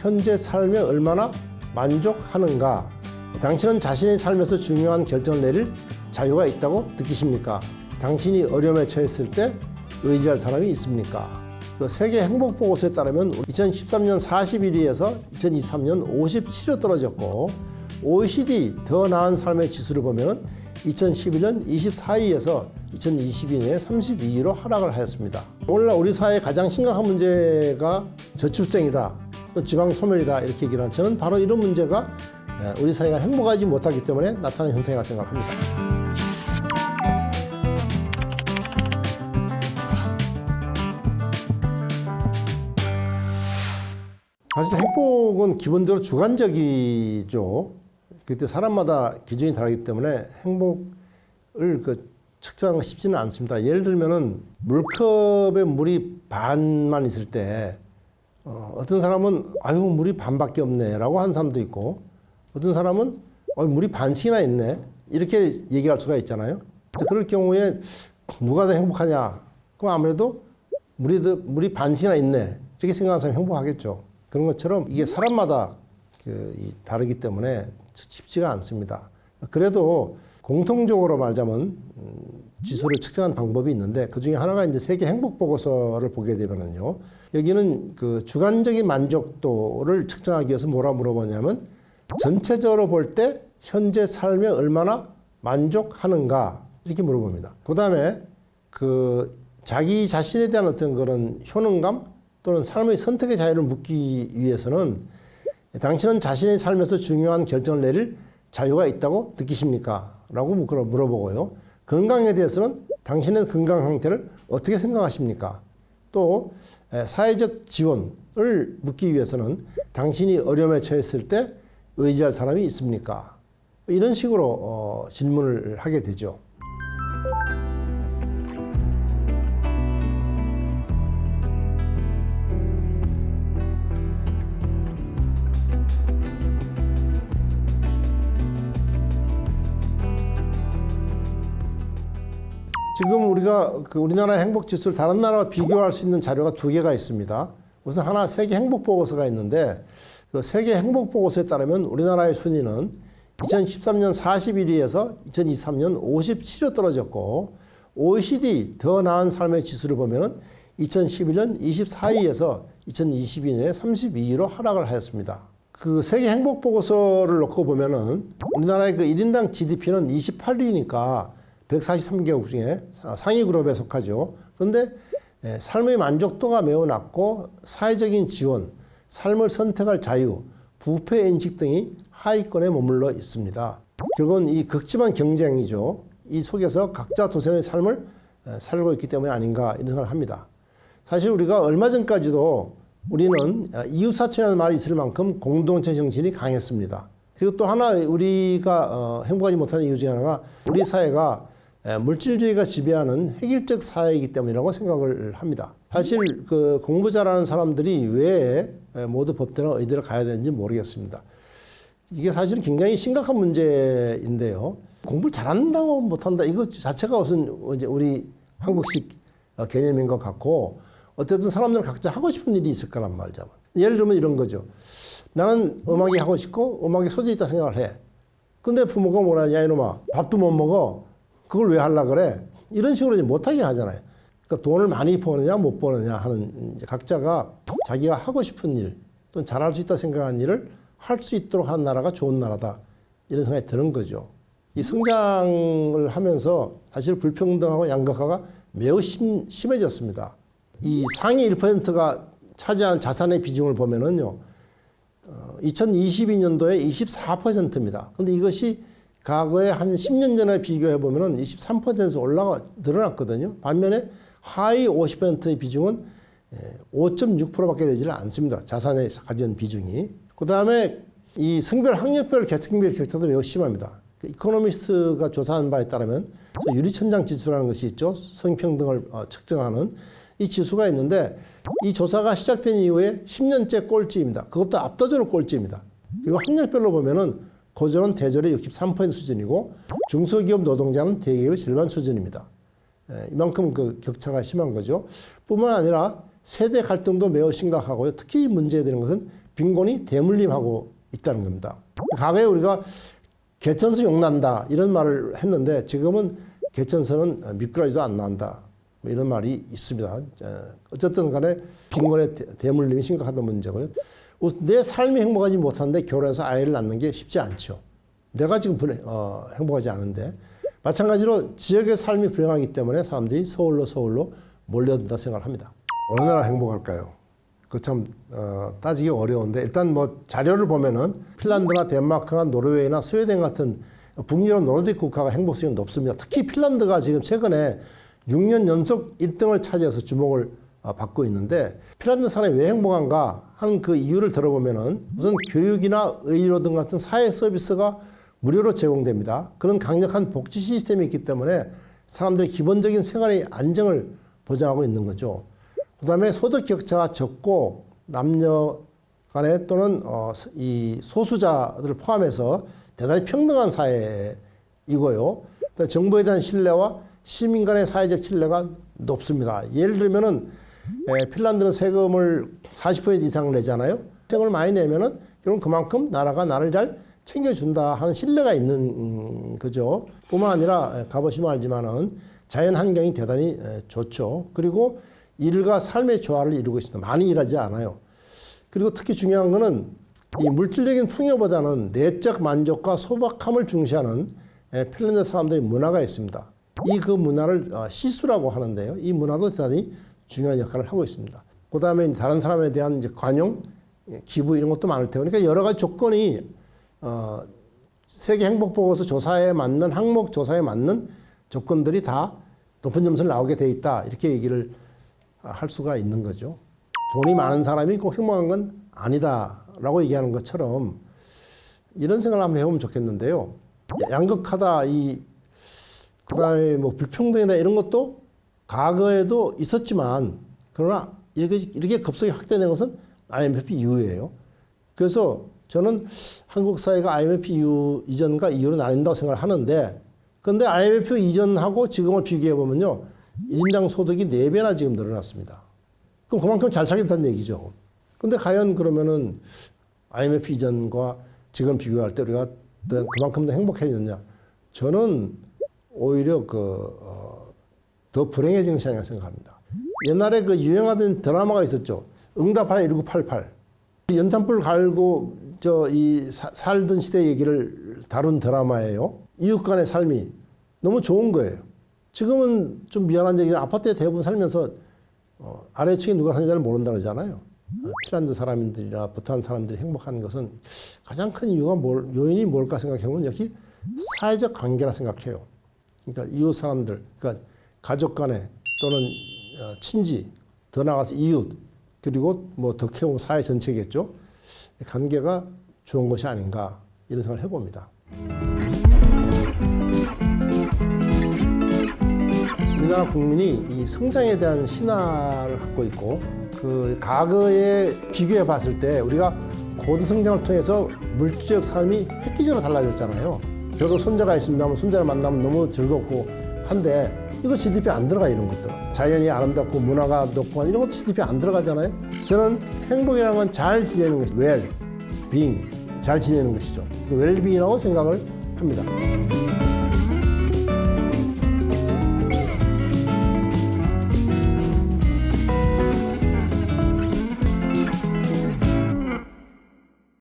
현재 삶에 얼마나 만족하는가? 당신은 자신의 삶에서 중요한 결정을 내릴 자유가 있다고 느끼십니까? 당신이 어려움에 처했을 때 의지할 사람이 있습니까? 그 세계 행복 보고서에 따르면 2013년 41위에서 2023년 57위로 떨어졌고 OECD 더 나은 삶의 지수를 보면 2011년 24위에서 2022년에 32위로 하락을 하였습니다. 오늘날 우리 사회의 가장 심각한 문제가 저출생이다, 또 지방 소멸이다 이렇게 얘기를 하는 저는 바로 이런 문제가 예, 우리 사회가 행복하지 못하기 때문에 나타나는 현상이라고 생각합니다. 사실 행복은 기본적으로 주관적이죠. 그때 사람마다 기준이 다르기 때문에 행복을 그 측정하기가 쉽지는 않습니다. 예를 들면은 물컵에 물이 반만 있을 때 어, 어떤 사람은 아유 물이 반밖에 없네라고 하는 사람도 있고 어떤 사람은 어, 물이 반씩이나 있네 이렇게 얘기할 수가 있잖아요. 그럴 경우에 누가 더 행복하냐? 그럼 아무래도 물이 더, 물이 반씩이나 있네 이렇게 생각하는 사람이 행복하겠죠. 그런 것처럼 이게 사람마다 그, 이, 다르기 때문에 쉽지가 않습니다. 그래도 공통적으로 말하자면 음, 지수를 측정하는 방법이 있는데 그 중에 하나가 이제 세계 행복 보고서를 보게 되면은요. 여기는 그 주관적인 만족도를 측정하기 위해서 뭐라 물어보냐면 전체적으로 볼 때 현재 삶에 얼마나 만족하는가 이렇게 물어봅니다. 그 다음에 그 자기 자신에 대한 어떤 그런 효능감 또는 삶의 선택의 자유를 묻기 위해서는 당신은 자신의 삶에서 중요한 결정을 내릴 자유가 있다고 느끼십니까? 라고 물어보고요. 건강에 대해서는 당신의 건강 상태를 어떻게 생각하십니까? 또 사회적 지원을 묻기 위해서는 당신이 어려움에 처했을 때 의지할 사람이 있습니까? 이런 식으로 어, 질문을 하게 되죠. 지금 우리가 그 우리나라 행복 지수를 다른 나라와 비교할 수 있는 자료가 두 개가 있습니다. 우선 하나 세계 행복 보고서가 있는데 그 세계 행복 보고서에 따르면 우리나라의 순위는 2013년 41위에서 2023년 57위로 떨어졌고 OECD 더 나은 삶의 지수를 보면은 2011년 24위에서 2022년에 32위로 하락을 하였습니다. 그 세계 행복 보고서를 놓고 보면은 우리나라의 그 1인당 GDP는 28위니까 143개국 중에 상위 그룹에 속하죠. 그런데 예, 삶의 만족도가 매우 낮고 사회적인 지원, 삶을 선택할 자유, 부패 인식 등이 하위권에 머물러 있습니다. 결국은 이 극심한 경쟁이죠. 이 속에서 각자 도생의 삶을 예, 살고 있기 때문에 아닌가 이런 생각을 합니다. 사실 우리가 얼마 전까지도 우리는 이웃사촌이라는 말이 있을 만큼 공동체 정신이 강했습니다. 그리고 또 하나 우리가 어, 행복하지 못하는 이유 중에 하나가 우리 사회가 에, 물질주의가 지배하는 획일적 사회이기 때문이라고 생각을 합니다. 사실 그 공부 잘하는 사람들이 왜 에, 모두 법대나 의대를 가야 되는지 모르겠습니다. 이게 사실은 굉장히 심각한 문제인데요. 공부를 잘한다고 못한다 이거 자체가 무슨 우리 한국식 어, 개념인 것 같고 어쨌든 사람들은 각자 하고 싶은 일이 있을 거란 말이죠. 예를 들면 이런 거죠. 나는 음악이 하고 싶고 음악에 소질이 있다 생각을 해. 근데 부모가 뭐라냐 이놈아 밥도 못 먹어. 그걸 왜 하려 그래? 이런 식으로 이제 못하게 하잖아요. 그러니까 돈을 많이 버느냐 못 버느냐 하는 각자가 자기가 하고 싶은 일 또는 잘할 수 있다 생각하는 일을 할 수 있도록 하는 나라가 좋은 나라다 이런 생각이 드는 거죠. 이 성장을 하면서 사실 불평등하고 양극화가 매우 심, 심해졌습니다. 이 상위 1%가 차지하는 자산의 비중을 보면은요, 어, 2022년도에 24%입니다. 근데 이것이 과거에 한 10년 전에 비교해 보면은 23%에서 올라가 늘어났거든요. 반면에 하위 50%의 비중은 5.6%밖에 되지를 않습니다. 자산에 가진 비중이. 그 다음에 이 성별 학력별 계층별 격차도 매우 심합니다. 그 이코노미스트가 조사한 바에 따르면 유리천장 지수라는 것이 있죠. 성평등을 어, 측정하는 이 지수가 있는데 이 조사가 시작된 이후에 10년째 꼴찌입니다. 그것도 압도적으로 꼴찌입니다. 그리고 학력별로 보면은 고졸은 대졸의 63% 수준이고 중소기업 노동자는 대기업의 절반 수준입니다. 에, 이만큼 그 격차가 심한 거죠. 뿐만 아니라 세대 갈등도 매우 심각하고요. 특히 문제되는 것은 빈곤이 대물림하고 있다는 겁니다. 과거에 우리가 개천서 용난다 이런 말을 했는데 지금은 개천서는 미꾸라지도 안 난다 뭐 이런 말이 있습니다. 어, 어쨌든 간에 빈곤의 대- 대물림이 심각한 문제고요. 내 삶이 행복하지 못한데 결혼해서 아이를 낳는 게 쉽지 않죠. 내가 지금 불행, 어, 행복하지 않은데 마찬가지로 지역의 삶이 불행하기 때문에 사람들이 서울로 서울로 몰려든다 생각을 합니다. 어느 나라 행복할까요? 그참 어, 따지기 어려운데 일단 뭐 자료를 보면은 핀란드나 덴마크나 노르웨이나 스웨덴 같은 북유럽 노르딕 국가가 행복성이 높습니다. 특히 핀란드가 지금 최근에 6년 연속 1등을 차지해서 주목을 어, 받고 있는데 핀란드 사람이 왜 행복한가 하는 그 이유를 들어보면은 우선 교육이나 의료 등 같은 사회 서비스가 무료로 제공됩니다. 그런 강력한 복지 시스템이 있기 때문에 사람들의 기본적인 생활의 안정을 보장하고 있는 거죠. 그 다음에 소득 격차가 적고 남녀 간에 또는 어, 이 소수자들을 포함해서 대단히 평등한 사회이고요. 또 정부에 대한 신뢰와 시민 간의 사회적 신뢰가 높습니다. 예를 들면은 에, 핀란드는 세금을 40% 이상 내잖아요. 세금을 많이 내면은 그럼 그만큼 나라가 나를 잘 챙겨준다 하는 신뢰가 있는 음, 거죠. 뿐만 아니라 에, 가보시면 알지만은 자연 환경이 대단히 에, 좋죠. 그리고 일과 삶의 조화를 이루고 있습니다. 많이 일하지 않아요. 그리고 특히 중요한 거는 이 물질적인 풍요보다는 내적 만족과 소박함을 중시하는 에, 핀란드 사람들의 문화가 있습니다. 이 그 문화를 어, 시수라고 하는데요. 이 문화도 대단히 중요한 역할을 하고 있습니다. 그 다음에 다른 사람에 대한 이제 관용, 예, 기부 이런 것도 많을 테고, 그러니까 여러 가지 조건이 어, 세계 행복 보고서 조사에 맞는 항목 조사에 맞는 조건들이 다 높은 점수를 나오게 돼 있다 이렇게 얘기를 할 수가 있는 거죠. 돈이 많은 사람이 꼭 행복한 건 아니다라고 얘기하는 것처럼 이런 생각을 한번 해보면 좋겠는데요. 양극하다 이 그다음에 뭐 불평등이나 이런 것도 과거에도 있었지만 그러나 이렇게 급속히 확대된 것은 IMF 이후예요. 그래서 저는 한국 사회가 IMF 이후 이전과 이후로 나뉜다고 생각을 하는데 근데 IMF 이전하고 지금을 비교해 보면요. 1인당 소득이 4배나 지금 늘어났습니다. 그럼 그만큼 잘 살겠다는 얘기죠. 근데 과연 그러면은 IMF 이전과 지금 비교할 때 우리가 더 그만큼 더 행복해졌냐? 저는 오히려 그, 어, 더 불행해진 것이 아닌가 생각합니다. 옛날에 그 유행하던 드라마가 있었죠. 응답하라 1988. 연탄불 갈고 저 이 살던 시대 얘기를 다룬 드라마예요. 이웃 간의 삶이 너무 좋은 거예요. 지금은 좀 미안한 얘기 아파트에 대부분 살면서 어, 아래층에 누가 사는지 잘 모른다 그러잖아요. 어, 핀란드 사람들이나 부탄 사람들이 행복한 것은 가장 큰 이유가 뭘, 요인이 뭘까 생각해보면 역시 사회적 관계라 생각해요. 그러니까 이웃 사람들, 그러니까 가족 간에 또는 어, 친지, 더 나아가서 이웃, 그리고 뭐더 키우면 사회 전체겠죠. 관계가 좋은 것이 아닌가 이런 생각을 해봅니다. 우리나라 국민이 이 성장에 대한 신화를 갖고 있고 그 과거에 비교해 봤을 때 우리가 고도 성장을 통해서 물질적 삶이 획기적으로 달라졌잖아요. 저도 손자가 있습니다. 하면 손자를 만나면 너무 즐겁고 한데 이거 GDP 안 들어가 이런 것들. 자연이 아름답고 문화가 높고 이런 것도 GDP 안 들어가잖아요. 저는 행복이라는 건 잘 지내는 것이 웰, 빙, 잘 지내는 것이죠. 그 웰빙이라고 생각을 합니다.